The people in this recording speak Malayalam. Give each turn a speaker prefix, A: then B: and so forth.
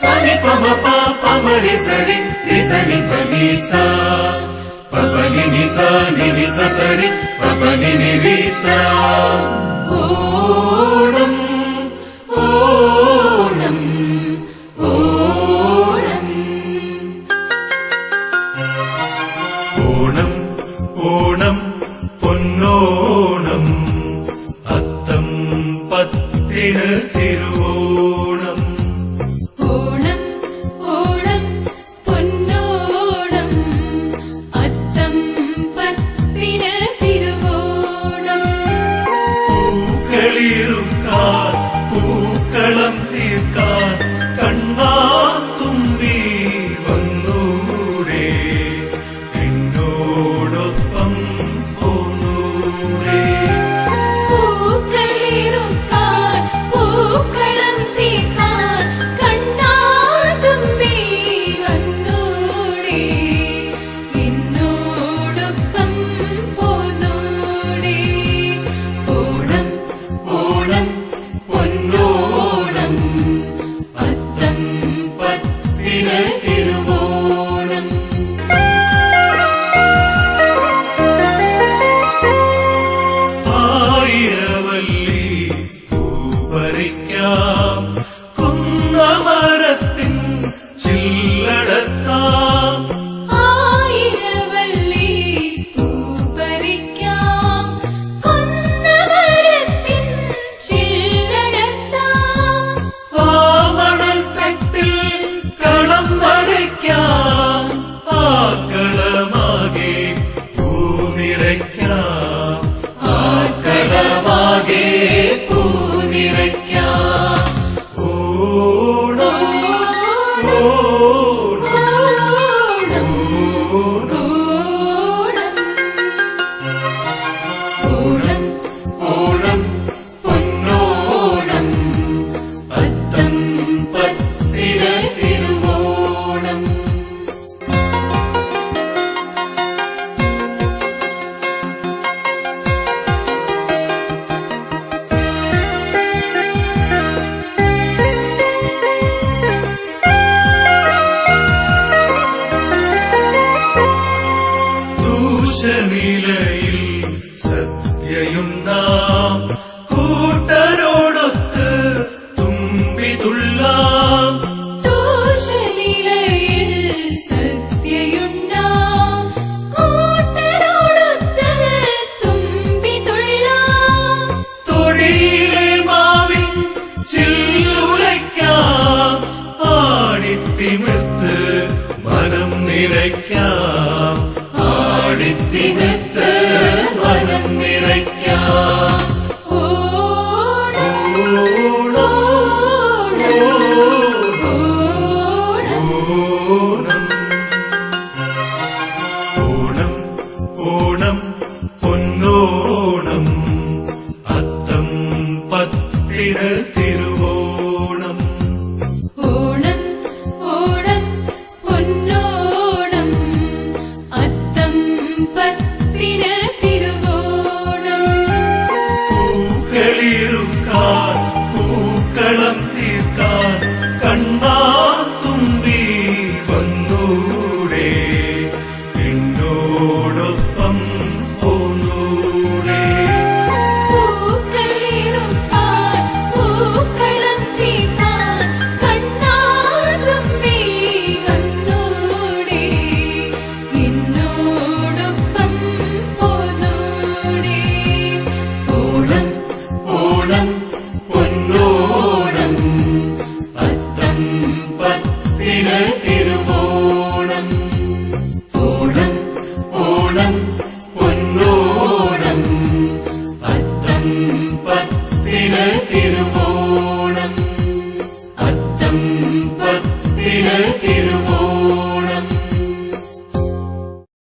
A: సని పమ పమరి సరి ని సని పని సా పపని ని సా ని ని సరి పపని ని వి సా
B: പൂക്കളം
C: திகழ்த்திருவோம் പൂനിറയ്ക്കാം.
B: ആ കടവാകെ പൂനിറയ്ക്കാം ഊണം. ആടിത്തിമിർത്ത് മനം നിറയ്ക്കാം
A: ആടിത്തിമിർത്ത് മനം നിറയ്ക്കാം തിരുവോ God.